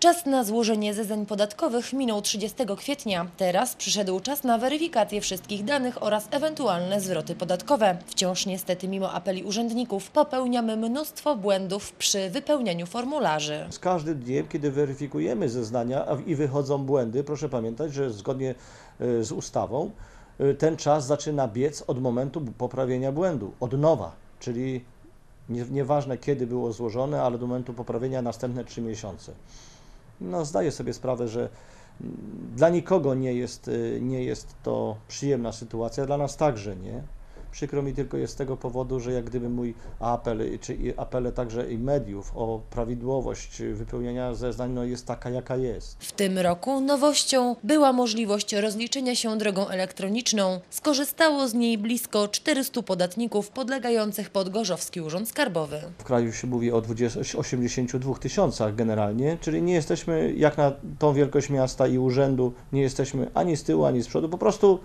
Czas na złożenie zeznań podatkowych minął 30 kwietnia. Teraz przyszedł czas na weryfikację wszystkich danych oraz ewentualne zwroty podatkowe. Wciąż niestety mimo apeli urzędników popełniamy mnóstwo błędów przy wypełnianiu formularzy. Z każdym dniem, kiedy weryfikujemy zeznania i wychodzą błędy, proszę pamiętać, że zgodnie e, z ustawą e, ten czas zaczyna biec od momentu poprawienia błędu, od nowa, czyli nie, nieważne kiedy było złożone, ale do momentu poprawienia następne trzy miesiące. No, zdaję sobie sprawę, że dla nikogo nie jest, e, nie jest to przyjemna sytuacja, dla nas także nie. Przykro mi tylko jest z tego powodu, że jak gdyby mój apel, czy apele także i mediów o prawidłowość wypełniania zeznań no jest taka, jaka jest. W tym roku nowością była możliwość rozliczenia się drogą elektroniczną. Skorzystało z niej blisko 400 podatników podlegających pod Gorzowski Urząd Skarbowy. W kraju się mówi o 20, 82 tysiącach generalnie, czyli nie jesteśmy, jak na tą wielkość miasta i urzędu, nie jesteśmy ani z tyłu, ani z przodu, po prostu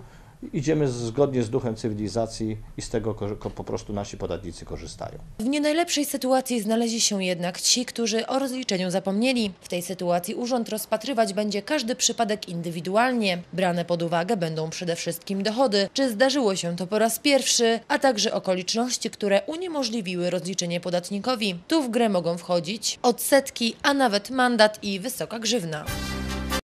idziemy zgodnie z duchem cywilizacji i z tego po prostu nasi podatnicy korzystają. W nie najlepszej sytuacji znaleźli się jednak ci, którzy o rozliczeniu zapomnieli. W tej sytuacji urząd rozpatrywać będzie każdy przypadek indywidualnie. Brane pod uwagę będą przede wszystkim dochody, czy zdarzyło się to po raz pierwszy, a także okoliczności, które uniemożliwiły rozliczenie podatnikowi. Tu w grę mogą wchodzić odsetki, a nawet mandat i wysoka grzywna.